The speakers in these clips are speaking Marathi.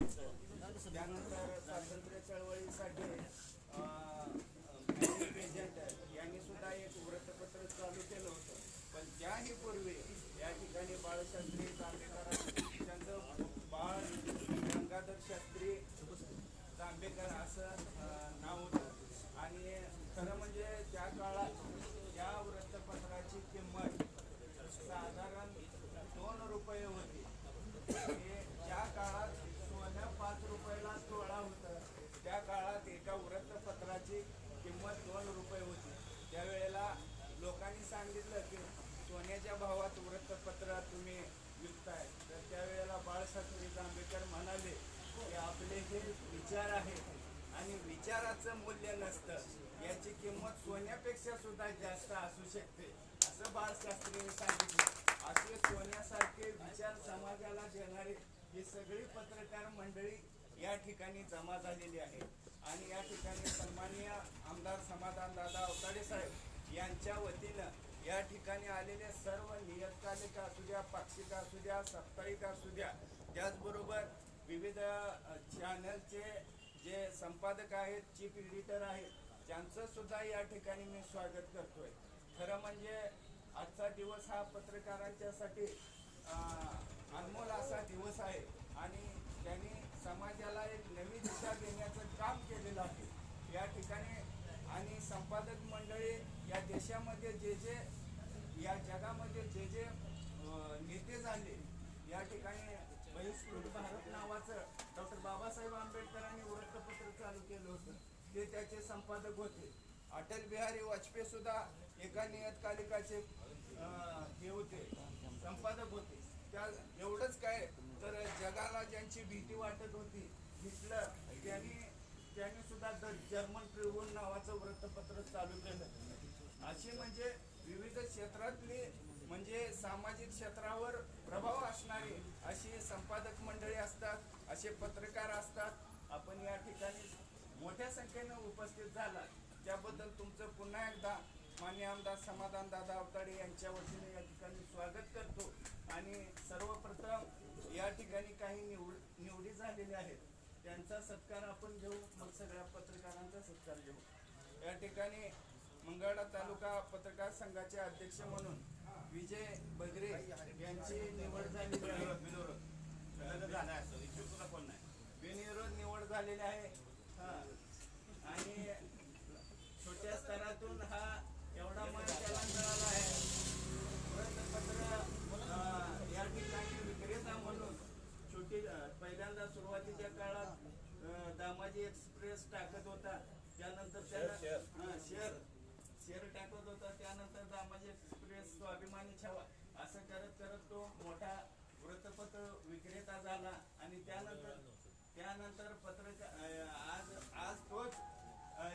त्यानंतर स्वातंत्र्य चळवळीसाठी एजंट यांनी सुद्धा एक वृत्तपत्र चालू केलं होतं. पण त्याही पूर्वी या ठिकाणी बाळशास्त्री जांभेकर त्यांचं बाळ गंगाधर शास्त्री जांभेकर असं नाव होतं. आणि खरं म्हणजे त्या काळात या वृत्तपत्राची किंमत साधारण दोन रुपये होती हे ज्या काळात सोनं पाच रुपयाला तोळा होतं त्या काळात एका वृत्तपत्राची किंमत दोन रुपये होती त्यावेळेला लोकांनी सांगितलं की सोन्याच्या भावात वृत्तपत्र तुम्ही विकताय. तर त्यावेळेला बाळशास्त्री जांभेकर म्हणाले की आपले हे विचार आहेत आणि विचाराचं मूल्य नसतं. याची किंमत सोन्यापेक्षा सुद्धा जास्त असू शकते असं बाळशास्त्रीने सांगितलं. असे सोन्यासारखे विचार समाजाला देणारे ही सगळी पत्रकार मंडळी या ठिकाणी जमा झालेली आहे आणि या ठिकाणी सन्माननीय आमदार समाधान दादा अवताडे साहेब यांच्या वतीनं या ठिकाणी आलेले सर्व नियतकालिक असू द्या पाक्षिक असू द्या साप्ताहिक असू द्या त्याचबरोबर विविध चॅनलचे जे संपादक आहेत चीफ एडिटर आहेत त्यांचं सुद्धा या ठिकाणी मी स्वागत करतोय. खरं म्हणजे आजचा दिवस हा पत्रकारांच्यासाठी अनमोल असा दिवस आहे आणि त्यांनी समाजाला एक नवी दिशा देण्याचं काम केलेलं आहे. या ठिकाणी आणि संपादक मंडळी या देशामध्ये जे जे या जगामध्ये जे जे नेते झाले या ठिकाणी बहिष्कृत भारत नावाचं डॉक्टर बाबासाहेब आंबेडकरांनी वृत्तपत्र चालू केलं होतं. ते त्याचे संपादक होते. अटल बिहारी वाजपेयी सुद्धा एका नियतकालिकाचे हे होते संपादक होते. त्या एवढंच काय तर जगाला ज्यांची भीती वाटत होती हिटलर त्यांनी त्यांनी सुद्धा द जर्मन ट्रिब्यून नावाचं वृत्तपत्र चालू केलं. अशी म्हणजे विविध क्षेत्रातली म्हणजे सामाजिक क्षेत्रावर प्रभाव असणारी अशी संपादक मंडळी असतात असे पत्रकार असतात. आपण या ठिकाणी मोठ्या संख्येनं उपस्थित झाला त्याबद्दल तुमचं पुन्हा एकदा मान्य आमदार समाधान दादा अवताडे यांच्या वतीने या ठिकाणी स्वागत करतो. आणि सर्वप्रथम या ठिकाणी काही निवड निवडी झालेल्या आहेत. त्यांचा सत्कार आपण घेऊ मग सगळ्या पत्रकारांचा सत्कार घेऊ. या ठिकाणी मंगळा तालुका पत्रकार संघाचे अध्यक्ष म्हणून विजय बगरे यांची निवड आहे. बिनविरोध निवड झालेली आहे. आणि छोट्या स्तरातून हा एवढा मान त्याला मिळाला आहे वृत्तपत्र अं, या ठिकाणी विक्रेता म्हणून छोटी अं, पहिल्यांदा सुरुवातीच्या काळात अं, दामाजी एक्सप्रेस टाकत होता त्यानंतर त्याला हा, शेअर शेअर टाकत होता त्यानंतर दामाजी एक्सप्रेस स्वाभिमानी छावा असं करत करत तो मोठा वृत्तपत्र विक्रेता झाला आणि त्यानंतर त्यानंतर पत्रक आज आज तोच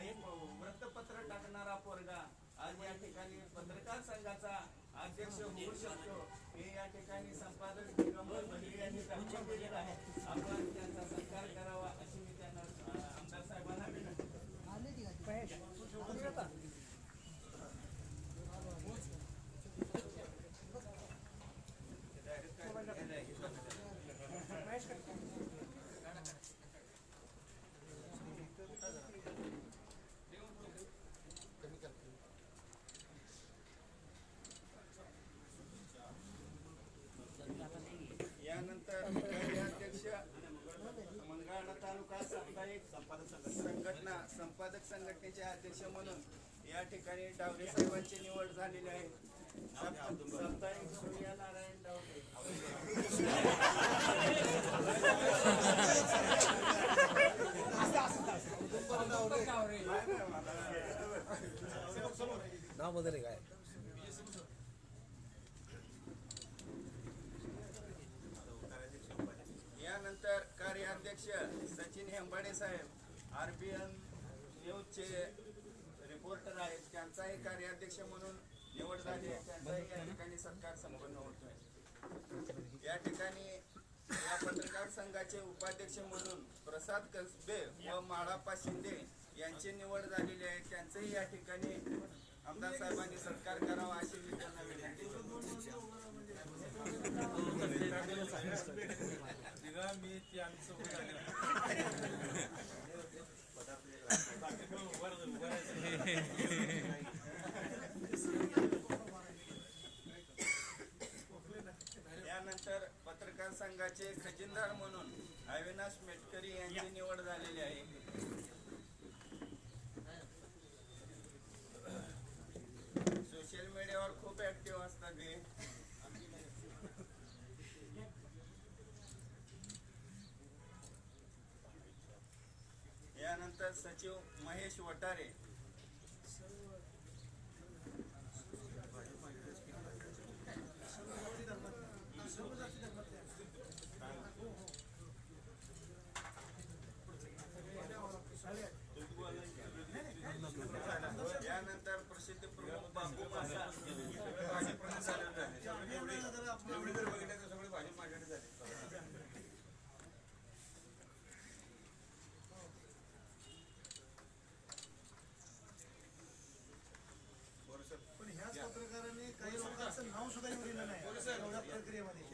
एक वृत्तपत्र टाकणारा पोरगा आज या ठिकाणी पत्रकार संघाचा अध्यक्ष होऊ शकतो. हे या ठिकाणी संपादक यांनी दाखवून दिलेलं आहे. आपण त्यांचा सत्कार करावा अशी मी त्यांना अं, आमदार साहेबांना विनंती यानंतर कार्याध्यक्ष मंगळा तालुका साप्ताहिक संपादक संघटना संपादक संघटनेचे अध्यक्ष म्हणून या ठिकाणी डावरे साहेबांची निवड झालेली आहे. सप- सूर्यनारायण डावरे नाव वगैरे काय यानंतर कार्याध्यक्ष सचिन हेंबाडे साहेब आरबीएन न्यूजचे रिपोर्टर आहेत. त्यांचाही कार्याध्यक्ष म्हणून निवड झाली आहे. त्यांचाही या ठिकाणी सत्कार संपन्न होतोय. या ठिकाणी या पत्रकार संघाचे उपाध्यक्ष म्हणून प्रसाद कसबे व माळाप्पा शिंदे यांची निवड झालेली आहे. त्यांचंही या ठिकाणी आमदार साहेबांनी सत्कार करावा अशी मी त्यांना विनंती मी ते आमचं यानंतर पत्रकार संघाचे खजिनदार म्हणून अविनाश मेटकरी यांची निवड झालेली आहे सोशल मीडियावर खूप ऍक्टिव्ह असतात हे यानंतर सचिव महेश वटारे लोकांचं नाव सुद्धा लिहिलेलं नाही. एवढ्या प्रक्रियेमध्ये.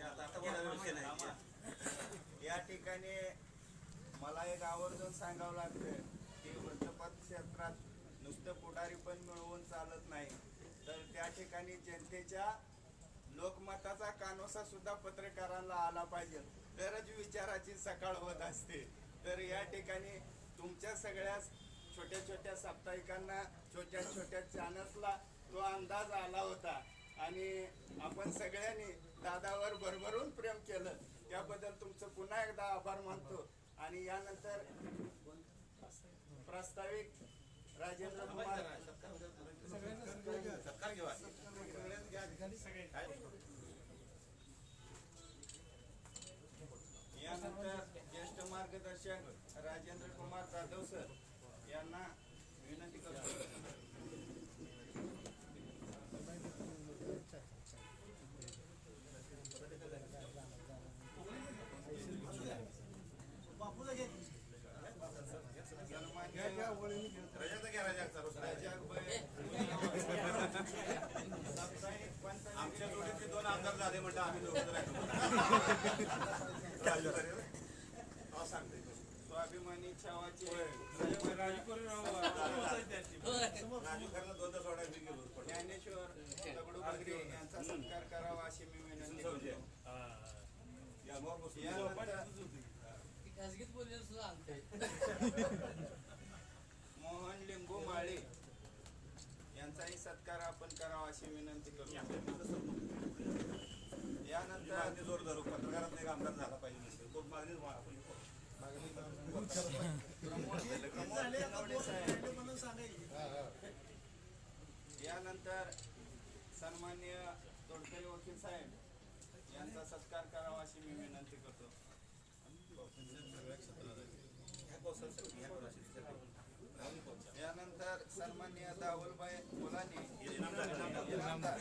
या ठिकाणी मला एक आवर्जून सांगावं लागतं की वृत्तपत्र क्षेत्रात नुसतं पुढारी पण मिळवून चालत नाही. तर त्या ठिकाणी जनतेच्या लोकमताचा कानोसा सुद्धा पत्रकारांना आला पाहिजे. तरच विचाराची सकाळ होत असते. तर या ठिकाणी तुमच्या सगळ्या छोट्या छोट्या साप्ताहिकांना छोट्या छोट्या चॅनल्सला तो अंदाज आला होता. आणि आपण सगळ्यांनी दादावर भरभरून प्रेम केलं. त्याबद्दल तुमचं पुन्हा एकदा आभार मानतो. आणि यानंतर प्रास्ताविक राजेंद्र कुमार. यानंतर ज्येष्ठ मार्गदर्शक राजेंद्र कुमार जाधव सर यांना विनंती करतो. आमच्या जोडीचे दोन आमदार झाले म्हणतात आम्ही दोघं राहतो सांगते स्वाभिमानी छावाचे राजू खरं दोनदा सोडायला मी गेलो पण ज्ञानेश्वर दगडू यांचा सत्कार करावा अशी मी विनंती करतो. यानंतर सुद्धा आणते मोहन लिंबू माळे यांचाही सत्कार आपण करावा अशी विनंती करतो यानंतर मागणी जोर धरू पत्रकारात एक आमदार झाला पाहिजे म्हणते कोण मागणीच मा- आपण करू. प्रमोद प्रमोद झाले आता बिनवडे दोन साहेब यानंतर सन्मान्य तोडकरी वकील साहेब यांचा सत्कार करावा अशी मी विनंती करतो. यानंतर सन्मान्य दावलबाई मुलानी यानंतर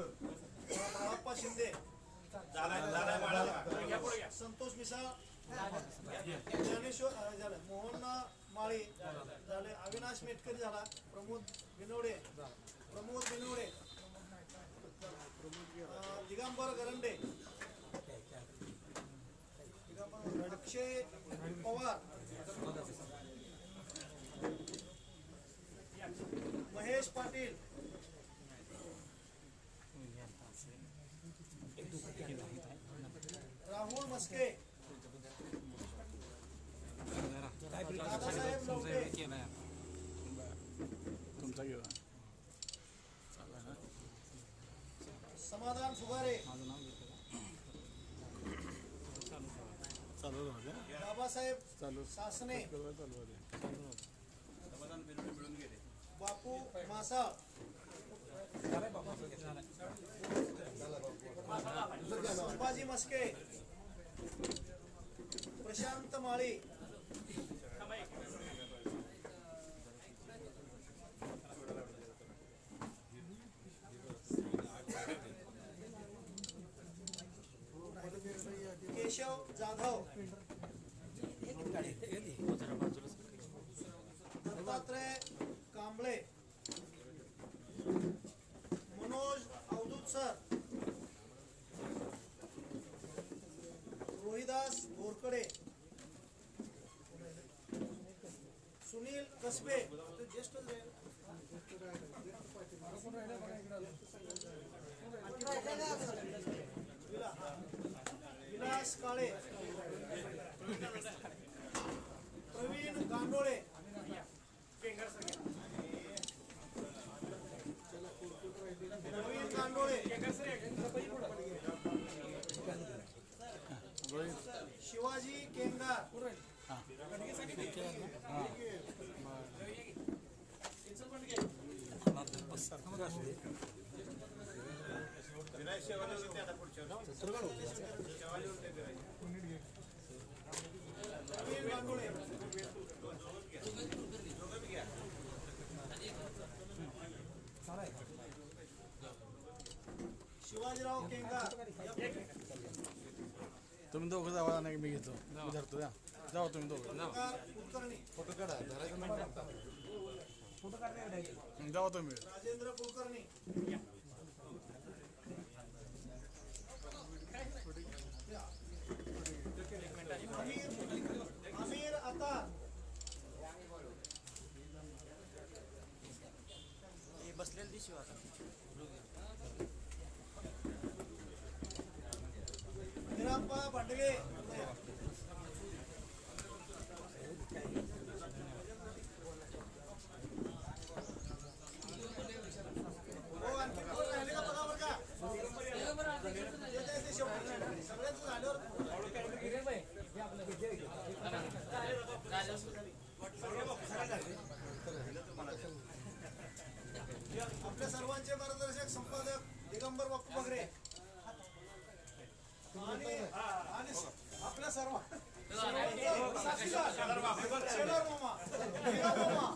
बाळाप्पा शिंदे संतोष मिसाळ ज्ञानेश्वर झालं मोहन माळी झाले अविनाश मेटकरी झाला प्रमोद बिनवडे प्रमोद बिनवडे दिगंबर गरंडे दिगंबर- अक्षय पवार महेश पाटील राहुल मस्के दादासाहेब लवटे समाधान फुगारे बाबासाहेब सासने. समाधान बिल मिळून गेले बापू मासा. संभाजी मस्के. प्रशांत माळी. केशव जाधव. पाटील कसबे ते विलास काळे. प्रवीण गांडोळे. प्रवीण गांडोळे. शिवाजीराव तुम्ही दोघं जावा नाही मी घेतो. मी धरतो या. जावा तुम्ही दोघं. कुलकर्णी हं, जावा तुम्ही. राजेंद्र कुलकर्णी आमिर आमिर अतार निराप्पा भांडगे हो आणखी कोण राहिले का बघा बरं का ते ते- ते शेवटी सगळ्यांचं झाल्यावर आपल्या सर्वांचे मार्गदर्शक संपादक दिगंबर बाप्पू बगरे आणि आणि आपल्या सर्व साक्षीदार शेलार मामा. मामा.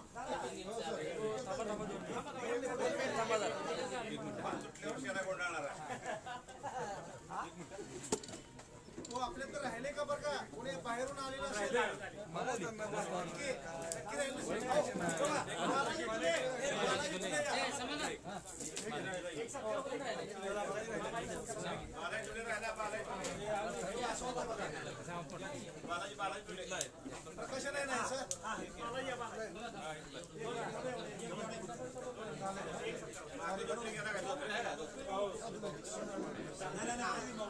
तो आपल्या तर राहिले का बरं का? कोणी बाहेरून आलेला नक्की नक्की राहिले असेल. हो, बघा, बालाजी तुले, बालाजी तुले या. बालाजी तुले राहिला, बालाजी तुले. बालाजी बालाजी तुले. प्रकाशन आहे नाही सर मागे जोडले गेला काय?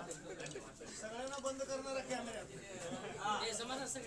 सगळ्यांना बंद करणारा कॅमेरा समाज असं.